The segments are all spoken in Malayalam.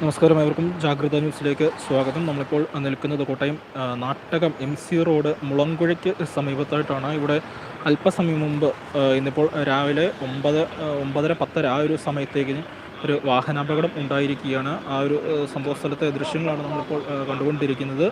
നമസ്കാരം ഏവർക്കും ജാഗ്രത ന്യൂസിലേക്ക് സ്വാഗതം. നമ്മളിപ്പോൾ നിൽക്കുന്നത് Kottayam Nattakam M C road മുളങ്കുഴയ്ക്ക് സമീപത്തായിട്ടാണ്. ഇവിടെ അല്പസമയം മുമ്പ് ഇന്നിപ്പോൾ രാവിലെ ഒമ്പത് ഒമ്പതര പത്തര ആ ഒരു സമയത്തേക്ക് ഒരു വാഹനാപകടം ഉണ്ടായിരിക്കുകയാണ്. ആ ഒരു സംഭവസ്ഥലത്തെ സംഭവ സ്ഥലത്തെ ദൃശ്യങ്ങളാണ് നമ്മളിപ്പോൾ കണ്ടുകൊണ്ടിരിക്കുന്നത്.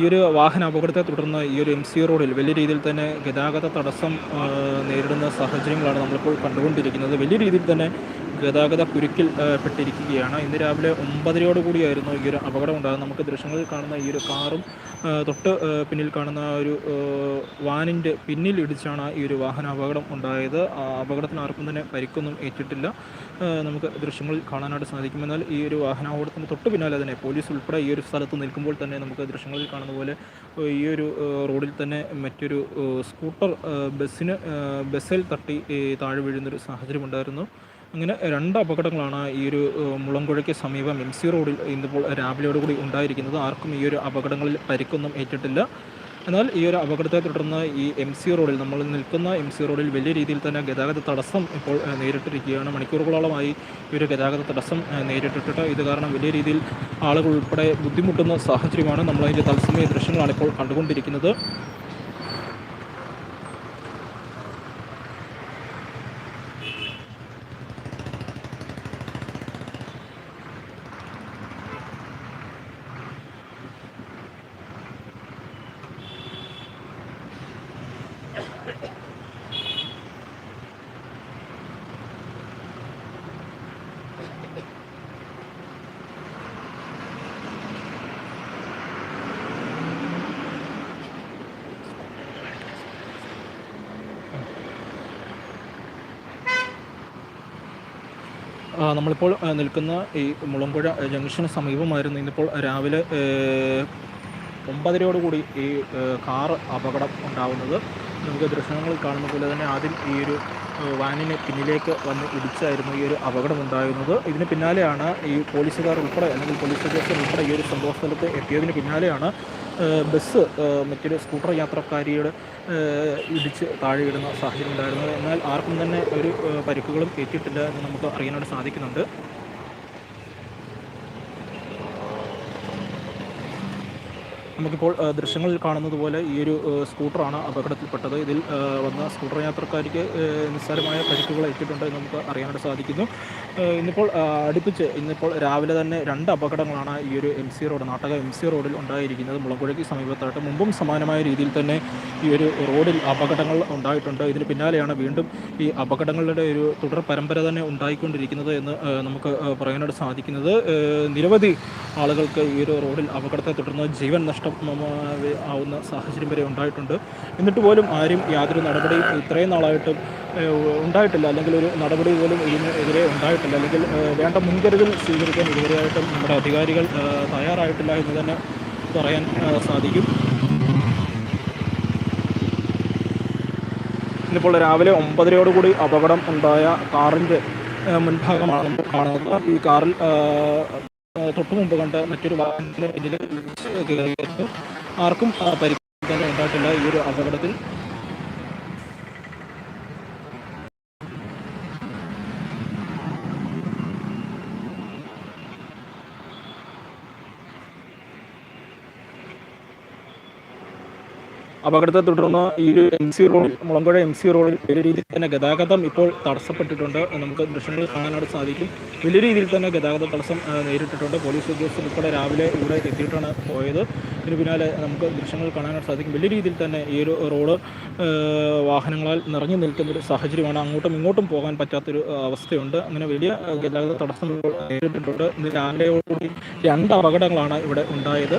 ഈ ഒരു വാഹന അപകടത്തെ തുടർന്ന് ഈ ഒരു എം സി റോഡിൽ വലിയ രീതിയിൽ തന്നെ ഗതാഗത തടസ്സം നേരിടുന്ന സാഹചര്യങ്ങളാണ് നമ്മളിപ്പോൾ കണ്ടുകൊണ്ടിരിക്കുന്നത്. വലിയ രീതിയിൽ തന്നെ ഗതാഗത കുരുക്കിൽ പെട്ടിരിക്കുകയാണ്. ഇന്ന് രാവിലെ ഒമ്പതരയോട് കൂടിയായിരുന്നു ഈ ഒരു അപകടം ഉണ്ടാകുന്നത് നമുക്ക് ദൃശ്യങ്ങളിൽ കാണുന്ന ഈ ഒരു കാറും തൊട്ട് പിന്നിൽ കാണുന്ന ഒരു വാനിന്റെ പിന്നിൽ ഇടിച്ചാണ് ഈ ഒരു വാഹന അപകടം ഉണ്ടായത് അപകടത്തിന് ആർക്കും തന്നെ പരിക്കൊന്നും ഏറ്റിട്ടില്ല. നമുക്ക് ദൃശ്യങ്ങളിൽ കാണാനായിട്ട് സാധിക്കും. എന്നാൽ ഈ ഒരു വാഹന വാഹനാപകടത്തിന് തൊട്ട് പിന്നാലെ തന്നെ പോലീസ് ഉൾപ്പെടെ ഈ ഒരു സ്ഥലത്ത് നിൽക്കുമ്പോൾ തന്നെ നമുക്ക് ദൃശ്യങ്ങളിൽ കാണുന്ന പോലെ ഈ ഒരു റോഡിൽ തന്നെ മറ്റൊരു സ്കൂട്ടർ ബസ്സിന് ബസ്സിൽ തട്ടി താഴെ വീഴുന്നൊരു സാഹചര്യം ഉണ്ടായിരുന്നു. അങ്ങനെ രണ്ട് അപകടങ്ങളാണ് ഈ ഒരു മുളങ്കുഴയ്ക്ക് സമീപം എം സി റോഡിൽ ഇന്നിപ്പോൾ രാവിലെയോടുകൂടി ഉണ്ടായിരിക്കുന്നത്. ആർക്കും ഈ ഒരു അപകടങ്ങളിൽ പരിക്കൊന്നും ഏറ്റിട്ടില്ല. എന്നാൽ ഈ ഒരു അപകടത്തെ തുടർന്ന് ഈ എം സി റോഡിൽ നമ്മൾ നിൽക്കുന്ന എം സി റോഡിൽ വലിയ രീതിയിൽ തന്നെ ഗതാഗത തടസ്സം ഇപ്പോൾ നേരിട്ടിരിക്കുകയാണ്. മണിക്കൂറുകളോളമായി ഈ ഒരു ഗതാഗത തടസ്സം നേരിട്ടിട്ട് ഇത് കാരണം വലിയ രീതിയിൽ ആളുകൾ ഉൾപ്പെടെ ബുദ്ധിമുട്ടുന്ന സാഹചര്യമാണ്. നമ്മളതിന്റെ തത്സമയ ദൃശ്യങ്ങളാണ് ഇപ്പോൾ കണ്ടുകൊണ്ടിരിക്കുന്നത്. നമ്മളിപ്പോൾ നിൽക്കുന്ന ഈ മുളമ്പുഴ ജംഗ്ഷന് സമീപമായിരുന്നു. ഇന്നിപ്പോൾ രാവിലെ ഒമ്പതരയോടുകൂടി ഈ കാർ അപകടം ഉണ്ടാവുന്നത് നമുക്ക് ദൃശ്യങ്ങളിൽ കാണുന്ന പോലെ തന്നെ ആദ്യം ഈ ഒരു വാനിന് പിന്നിലേക്ക് വന്ന് ഇടിച്ചായിരുന്നു ഈ ഒരു അപകടം ഉണ്ടായിരുന്നത്. ഇതിന് പിന്നാലെയാണ് ഈ പോലീസുകാർ ഉൾപ്പെടെ അല്ലെങ്കിൽ പോലീസ് ഉദ്യോഗസ്ഥർ ഉൾപ്പെടെ ഈ ഒരു സംഭവ സ്ഥലത്ത് എത്തിയതിന് പിന്നാലെയാണ് ബസ് മറ്റൊരു സ്കൂട്ടർ യാത്രക്കാരിയുടെ ഇടിച്ച് താഴെ ഇടുന്ന സാഹചര്യം ഉണ്ടായിരുന്നത് എന്നാൽ ആർക്കും തന്നെ ഒരു പരിക്കുകളും ഏറ്റിട്ടില്ല എന്ന് നമുക്ക് അറിയാനായിട്ട് സാധിക്കുന്നുണ്ട്. നമുക്കിപ്പോൾ ദൃശ്യങ്ങളിൽ കാണുന്നത് പോലെ ഈ ഒരു സ്കൂട്ടറാണ് അപകടത്തിൽപ്പെട്ടത്. ഇതിൽ വന്ന സ്കൂട്ടർ യാത്രക്കാർക്ക് നിസ്സാരമായ പരിക്കുകൾ ഏറ്റിട്ടുണ്ട് എന്ന് നമുക്ക് അറിയാനായിട്ട് സാധിക്കുന്നു. ഇന്നിപ്പോൾ അടുപ്പിച്ച് ഇന്നിപ്പോൾ രാവിലെ തന്നെ രണ്ട് അപകടങ്ങളാണ് ഈ ഒരു എം സി റോഡ് നാട്ടക എം സി റോഡിൽ ഉണ്ടായിരിക്കുന്നത്. മുളങ്കുഴയ്ക്ക് സമീപത്തായിട്ട് മുമ്പും സമാനമായ രീതിയിൽ തന്നെ ഈ ഒരു റോഡിൽ അപകടങ്ങൾ ഉണ്ടായിട്ടുണ്ട്. ഇതിന് പിന്നാലെയാണ് വീണ്ടും ഈ അപകടങ്ങളുടെ ഒരു തുടർ പരമ്പര തന്നെ ഉണ്ടായിക്കൊണ്ടിരിക്കുന്നത് എന്ന് നമുക്ക് പറയാനായിട്ട് സാധിക്കുന്നത്. നിരവധി ആളുകൾക്ക് ഈ ഒരു റോഡിൽ അപകടത്തെ തുടർന്ന് ജീവൻ നഷ്ടം ആവുന്ന സാഹചര്യം വരെ ഉണ്ടായിട്ടുണ്ട്. എന്നിട്ട് പോലും ആരും യാതൊരു നടപടിയും ഇത്രയും നാളായിട്ടും ഉണ്ടായിട്ടില്ല. അല്ലെങ്കിൽ ഒരു നടപടി പോലും ഇതിന് എതിരെ ഉണ്ടായിട്ടില്ല അല്ലെങ്കിൽ വേണ്ട മുൻകരുതൽ സ്വീകരിക്കാൻ ഇതുവരെയായിട്ടും നമ്മുടെ അധികാരികൾ തയ്യാറായിട്ടില്ല എന്ന് തന്നെ പറയാൻ സാധിക്കും. ഇന്നിപ്പോൾ രാവിലെ ഒമ്പതരയോടുകൂടി അപകടം ഉണ്ടായ കാറിന്റെ മുൻഭാഗമാണ് കാണുന്നത്. ഈ കാറിൽ തൊട്ടു മുമ്പ് കണ്ട മറ്റൊരു വാഹനത്തിന് ഇതിൽ ആർക്കും ആ, ഉണ്ടായിട്ടില്ല ഈ ഒരു അപകടത്തിൽ. അപകടത്തെ തുടർന്ന് ഈ ഒരു എം സി റോഡിൽ മുളങ്കുഴ എം സി റോഡിൽ വലിയ രീതിയിൽ തന്നെ ഗതാഗതം ഇപ്പോൾ തടസ്സപ്പെട്ടിട്ടുണ്ട്. നമുക്ക് ദൃശ്യങ്ങൾ കാണാനായിട്ട് സാധിക്കും. വലിയ രീതിയിൽ തന്നെ ഗതാഗത തടസ്സം നേരിട്ടിട്ടുണ്ട്. പോലീസ് ഉദ്യോഗസ്ഥർ ഉൾപ്പെടെ രാവിലെ ഇവിടെ എത്തിയിട്ടാണ് പോയത്. ഇതിന് പിന്നാലെ നമുക്ക് ദൃശ്യങ്ങൾ കാണാനായിട്ട് സാധിക്കും. വലിയ രീതിയിൽ തന്നെ ഈ ഒരു റോഡ് വാഹനങ്ങളാൽ നിറഞ്ഞു നിൽക്കുന്ന ഒരു സാഹചര്യമാണ്. അങ്ങോട്ടും ഇങ്ങോട്ടും പോകാൻ പറ്റാത്തൊരു അവസ്ഥയുണ്ട്. അങ്ങനെ വലിയ ഗതാഗത തടസ്സം നേരിട്ടിട്ടുണ്ട്. ഇന്ന് രാവിലെയോടുകൂടി രണ്ട് അപകടങ്ങളാണ് ഇവിടെ ഉണ്ടായത്.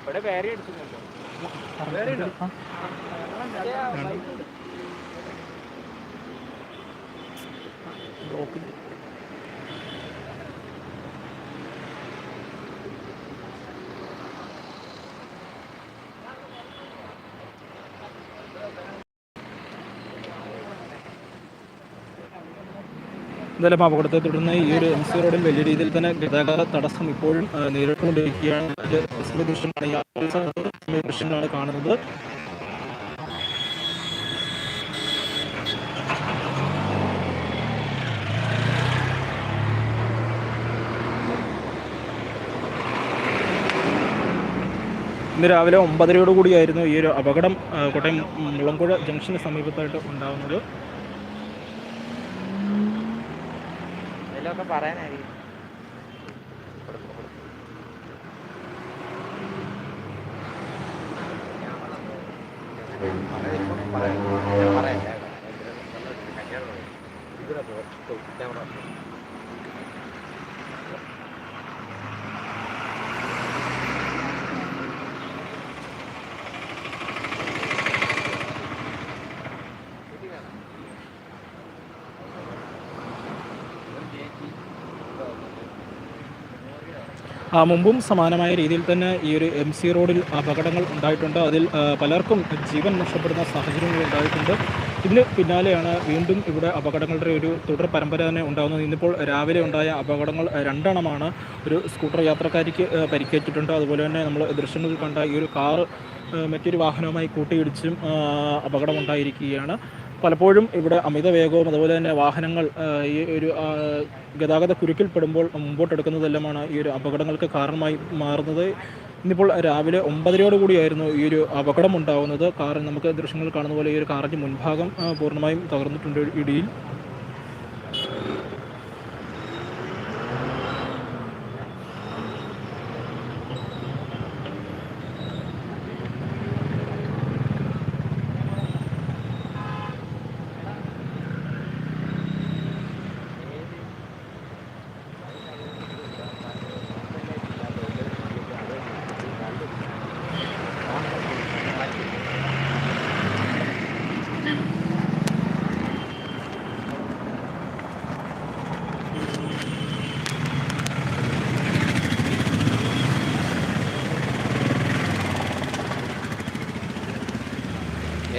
ഇവിടെ വേറെ എടുക്കുന്നുണ്ടോ വേറെ ഉണ്ടോ ബ്ലോക്ക് എന്തായാലും അപകടത്തെ തുടർന്ന് ഈ ഒരു എം സി റോഡിൽ വലിയ രീതിയിൽ തന്നെ ഗതാഗത തടസ്സം ഇപ്പോഴും നേരിട്ടുകൊണ്ടിരിക്കുകയാണ്. തത്സമയ ദൃശ്യങ്ങളാണ് കാണുന്നത്. ഇന്ന് രാവിലെ ഒമ്പതരയോടുകൂടിയായിരുന്നു ഈ ഒരു അപകടം കോട്ടയം മുളങ്കുഴ ജംഗ്ഷന് സമീപത്തായിട്ട് ഉണ്ടാകുന്നത് പറയാനായിരിക്കും. ആ, മുമ്പും സമാനമായ രീതിയിൽ തന്നെ ഈ ഒരു എം സി റോഡിൽ അപകടങ്ങൾ ഉണ്ടായിട്ടുണ്ട്. അതിൽ പലർക്കും ജീവൻ നഷ്ടപ്പെടുന്ന സാഹചര്യങ്ങൾ ഉണ്ടായിട്ടുണ്ട്. ഇതിന് പിന്നാലെയാണ് വീണ്ടും ഇവിടെ അപകടങ്ങളുടെ ഒരു തുടർ പരമ്പര തന്നെ ഉണ്ടാകുന്നത്. ഇന്നിപ്പോൾ രാവിലെ ഉണ്ടായ അപകടങ്ങൾ രണ്ടെണ്ണമാണ് ഒരു സ്കൂട്ടർ യാത്രക്കാരിക്ക് പരിക്കേറ്റിട്ടുണ്ട്. അതുപോലെ തന്നെ നമ്മൾ ദൃശ്യങ്ങളിൽ കണ്ട ഈ ഒരു കാർ മറ്റൊരു വാഹനവുമായി കൂട്ടിയിടിച്ചും അപകടമുണ്ടായിരിക്കുകയാണ്. പലപ്പോഴും ഇവിടെ അമിത വേഗവും അതുപോലെ തന്നെ വാഹനങ്ങൾ ഈ ഒരു ഗതാഗത കുരുക്കിൽപ്പെടുമ്പോൾ മുമ്പോട്ടെടുക്കുന്നതെല്ലാമാണ് ഈ ഒരു അപകടങ്ങൾക്ക് കാരണമായി മാറുന്നത്. ഇന്നിപ്പോൾ രാവിലെ ഒമ്പതരയോട് കൂടിയായിരുന്നു ഈ ഒരു അപകടം ഉണ്ടാകുന്നത് കാറിന് നമുക്ക് ദൃശ്യങ്ങൾ കാണുന്ന പോലെ ഈ ഒരു കാറിന്റെ മുൻഭാഗം പൂർണമായും തകർന്നിട്ടുണ്ട് ഇടിയിൽ.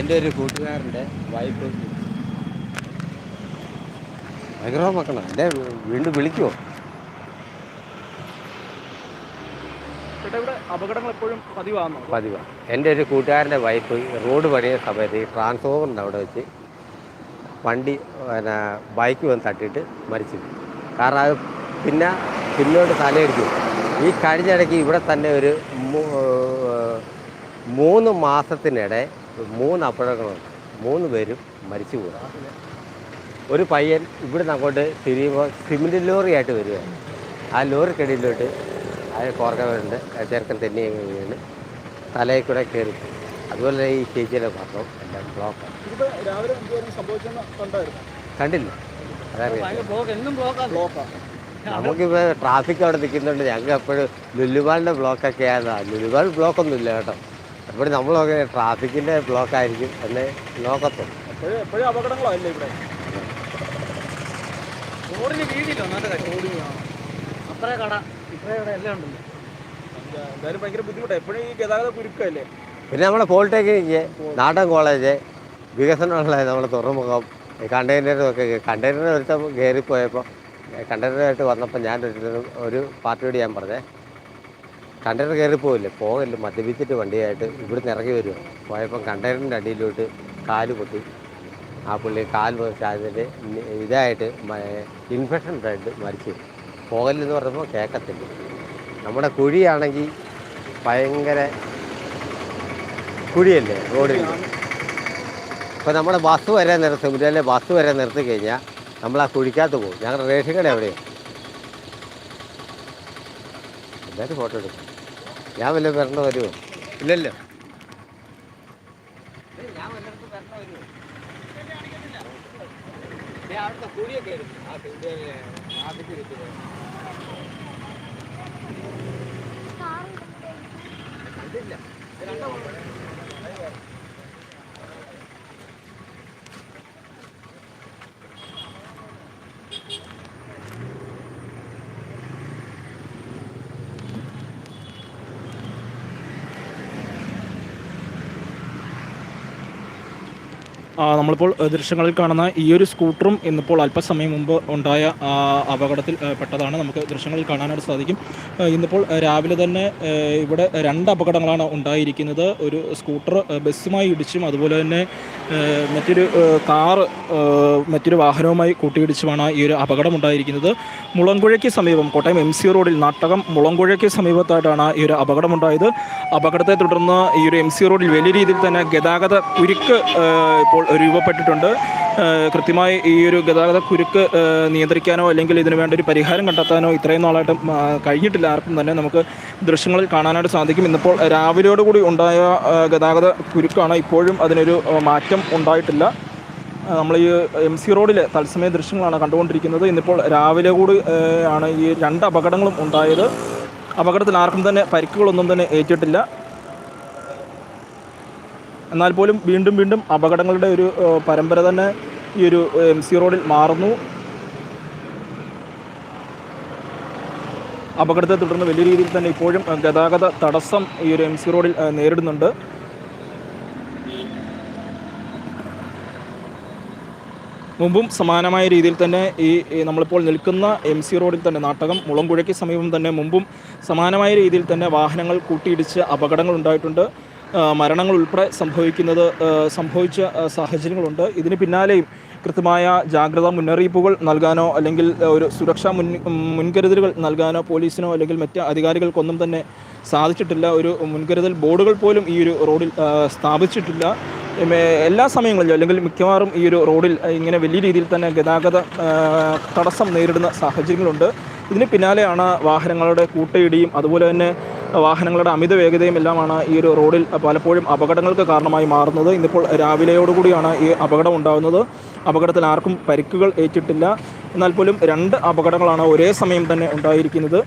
എന്റെ ഒരു കൂട്ടുകാരന്റെ വൈഫ് ഭയങ്കര മക്കളാണ് എന്റെ വീണ്ടും വിളിക്കുമോ ഇവിടെ അപകടങ്ങൾ എപ്പോഴും പതിവാണോ പതിവാണ് എന്റെ ഒരു കൂട്ടുകാരന്റെ വൈഫ് റോഡ് പണിയ സമയത്ത് ഈ ട്രാൻസ്ഫോമറിന്റെ അവിടെ വെച്ച് വണ്ടി പിന്നെ ബൈക്ക് വന്ന് തട്ടിയിട്ട് മരിച്ചു. കാരണം അത് പിന്നെ പിന്നോട്ട് തലയടിച്ചു. ഈ കഴിഞ്ഞിടയ്ക്ക് ഇവിടെ തന്നെ ഒരു മൂന്ന് മാസത്തിനിടെ മൂന്ന് അപകടങ്ങളുണ്ട്. മൂന്ന് പേരും മരിച്ചു പോയി. ഒരു പയ്യൻ ഇവിടുന്ന് അങ്ങോട്ട് തിരിയുമ്പോൾ സിമെന്റ് ലോറിയായിട്ട് വരികയാണ് ആ ലോറിക്കടിയിലോട്ട് ആ കോർക്കവരുണ്ട്. ചേർക്കൻ തന്നെ വീണ് തലയിൽ കൂടെ കയറി. അതുപോലെ ഈ ചേച്ചിയുടെ പാത്രം എല്ലാം ബ്ലോക്ക് കണ്ടില്ല. നമുക്കിപ്പോൾ ട്രാഫിക് അവിടെ നിൽക്കുന്നുണ്ട്. ഞങ്ങൾക്ക് എപ്പോഴും ലുലുമാളിന്റെ ബ്ലോക്കൊക്കെ ആയതാണ് ലുലുമാൾ ബ്ലോക്കൊന്നുമില്ല കേട്ടോ. എപ്പോഴും നമ്മളൊക്കെ ട്രാഫിക്കിന്റെ ബ്ലോക്കായിരിക്കും ആയിരിക്കും നോക്കത്തുള്ളൂ. എപ്പോഴും എപ്പോഴും അപകടങ്ങളല്ലേ ഇവിടെ? റോഡിന് വീതിയില്ല ഒന്നാമത്തെ കാര്യം അപ്പറേ കട ഇപ്പറേ കട എല്ലാം ഉണ്ടല്ലോ. എന്തായാലും ഭയങ്കര ബുദ്ധിമുട്ടാണ് എപ്പോഴും ഈ ഗതാഗത കുരുക്കല്ലേ? പിന്നെ നമ്മുടെ പോളിടെക്നിക്ക് നാടൻ കോളേജ് വികസനമുള്ള നമ്മുടെ തുറമുഖം കണ്ടെയ്നറൊക്കെ കണ്ടെയ്നർ ഒരുത്തം കയറിപ്പോയപ്പോൾ കണ്ടെയ്നറായിട്ട് വന്നപ്പോൾ ഞാൻ ഒരു ഒരു പാർട്ടിയോട് ഞാൻ പറഞ്ഞേ കണ്ടെയ്നർ കയറി പോകില്ലേ പോകല്ല മദ്യപിച്ചിട്ട് വണ്ടിയായിട്ട് ഇവിടുന്ന് ഇറങ്ങി വരിക പോയപ്പം കണ്ടെയ്നറിന്റെ അടിയിലോട്ട് കാൽ പൊട്ടി. ആ പുള്ളി കാൽ അതിന്റെ ഇതായിട്ട് ഇൻഫെക്ഷൻ ഉണ്ടായിട്ട് മരിച്ചു. പോകലെന്ന് പറഞ്ഞപ്പോൾ കേൾക്കത്തില്ല നമ്മുടെ കുഴിയാണെങ്കിൽ ഭയങ്കര കുഴിയല്ലേ റോഡിൽ ഇപ്പോൾ നമ്മുടെ ബസ് വരെ നിർത്തി ഇതിലെ ബസ് വരെ നിർത്തി കഴിഞ്ഞാൽ നമ്മൾ ആ കുഴിക്കകത്ത് പോകും. ഞങ്ങളുടെ റേഷൻ കട എവിടെയാണ് എന്തായാലും ഫോട്ടോ എടുക്കും. ഞാൻ വല്ല വരണ്ട വരുമോ ഇല്ലല്ലോ. ആ, നമ്മളിപ്പോൾ ദൃശ്യങ്ങളിൽ കാണുന്ന ഈ ഒരു സ്കൂട്ടറും ഇന്നിപ്പോൾ അല്പസമയം മുമ്പ് ഉണ്ടായ അപകടത്തിൽ പെട്ടതാണ്. നമുക്ക് ദൃശ്യങ്ങളിൽ കാണാനായിട്ട് സാധിക്കും. ഇന്നിപ്പോൾ രാവിലെ തന്നെ ഇവിടെ രണ്ട് അപകടങ്ങളാണ് ഉണ്ടായിരിക്കുന്നത്. ഒരു സ്കൂട്ടർ ബസ്സുമായി ഇടിച്ചും അതുപോലെ തന്നെ മറ്റൊരു കാറ് മറ്റൊരു വാഹനവുമായി കൂട്ടിയിടിച്ചുമാണ് ഈ ഒരു അപകടം ഉണ്ടായിരിക്കുന്നത് മുളങ്കുഴയ്ക്ക് സമീപം കോട്ടയം എം സി റോഡിൽ നാട്ടകം മുളങ്കുഴയ്ക്ക് സമീപത്തായിട്ടാണ് ഈ ഒരു അപകടമുണ്ടായത്. അപകടത്തെ തുടർന്ന് ഈ ഒരു എം സി റോഡിൽ വലിയ രീതിയിൽ തന്നെ ഗതാഗത കുരുക്ക് ഇപ്പോൾ രൂപപ്പെട്ടിട്ടുണ്ട്. കൃത്യമായി ഈ ഒരു ഗതാഗത കുരുക്ക് നിയന്ത്രിക്കാനോ അല്ലെങ്കിൽ ഇതിനു വേണ്ട ഒരു പരിഹാരം കണ്ടെത്താനോ ഇത്രയും നാളായിട്ട് കഴിഞ്ഞിട്ടില്ല. ആർക്കും തന്നെ നമുക്ക് ദൃശ്യങ്ങളിൽ കാണാനായിട്ട് സാധിക്കും. ഇന്നിപ്പോൾ രാവിലെയോടുകൂടി ഉണ്ടായ ഗതാഗത കുരുക്കാണ് ഇപ്പോഴും അതിനൊരു മാറ്റം ഉണ്ടായിട്ടില്ല. നമ്മൾ ഈ എം സി റോഡിലെ തത്സമയ ദൃശ്യങ്ങളാണ് കണ്ടുകൊണ്ടിരിക്കുന്നത്. ഇന്നിപ്പോൾ രാവിലെ കൂടി ആണ് ഈ രണ്ട് അപകടങ്ങളും ഉണ്ടായത്. അപകടത്തിൽ ആർക്കും തന്നെ പരിക്കുകളൊന്നും തന്നെ ഏറ്റിട്ടില്ല. എന്നാൽ പോലും വീണ്ടും വീണ്ടും അപകടങ്ങളുടെ ഒരു പരമ്പര തന്നെ ഈ ഒരു എം സി റോഡിൽ മാറുന്നു. അപകടത്തെ തുടർന്ന് വലിയ രീതിയിൽ തന്നെ ഇപ്പോഴും ഗതാഗത തടസ്സം ഈ ഒരു എം സി റോഡിൽ നേരിടുന്നുണ്ട്. മുമ്പും സമാനമായ രീതിയിൽ തന്നെ ഈ നമ്മളിപ്പോൾ നിൽക്കുന്ന എം സി റോഡിൽ തന്നെ നാട്ടകം മുളങ്കുഴയ്ക്ക് സമീപം തന്നെ മുമ്പും സമാനമായ രീതിയിൽ തന്നെ വാഹനങ്ങൾ കൂട്ടിയിടിച്ച് അപകടങ്ങൾ ഉണ്ടായിട്ടുണ്ട്. മരണങ്ങൾ ഉൾപ്പെടെ സംഭവിക്കുന്നത് സംഭവിച്ച സാഹചര്യങ്ങളുണ്ട്. ഇതിന് പിന്നാലെയും കൃത്യമായ ജാഗ്രതാ മുന്നറിയിപ്പുകൾ നൽകാനോ അല്ലെങ്കിൽ ഒരു സുരക്ഷാ മുൻ മുൻകരുതലുകൾ നൽകാനോ പോലീസിനോ അല്ലെങ്കിൽ മറ്റ് അധികാരികൾക്കൊന്നും തന്നെ സാധിച്ചിട്ടില്ല. ഒരു മുൻകരുതൽ ബോർഡുകൾ പോലും ഈ ഒരു റോഡിൽ സ്ഥാപിച്ചിട്ടില്ല. എല്ലാ സമയങ്ങളിലും അല്ലെങ്കിൽ മിക്കവാറും ഈ ഒരു റോഡിൽ ഇങ്ങനെ വലിയ രീതിയിൽ തന്നെ ഗതാഗത തടസ്സം നേരിടുന്ന സാഹചര്യങ്ങളുണ്ട്. ഇതിന് പിന്നാലെയാണ് വാഹനങ്ങളുടെ കൂട്ടയിടിയും അതുപോലെ തന്നെ വാഹനങ്ങളുടെ അമിത വേഗതയും എല്ലാമാണ് ഈ ഒരു റോഡിൽ പലപ്പോഴും അപകടങ്ങൾക്ക് കാരണമായി മാറുന്നത്. ഇന്നിപ്പോൾ രാവിലെയോടുകൂടിയാണ് ഈ അപകടം ഉണ്ടാകുന്നത്. അപകടത്തിൽ ആർക്കും പരിക്കുകൾ ഏറ്റിട്ടില്ല. എന്നാൽ പോലും രണ്ട് അപകടങ്ങളാണ് ഒരേ സമയം തന്നെ ഉണ്ടായിരിക്കുന്നത്.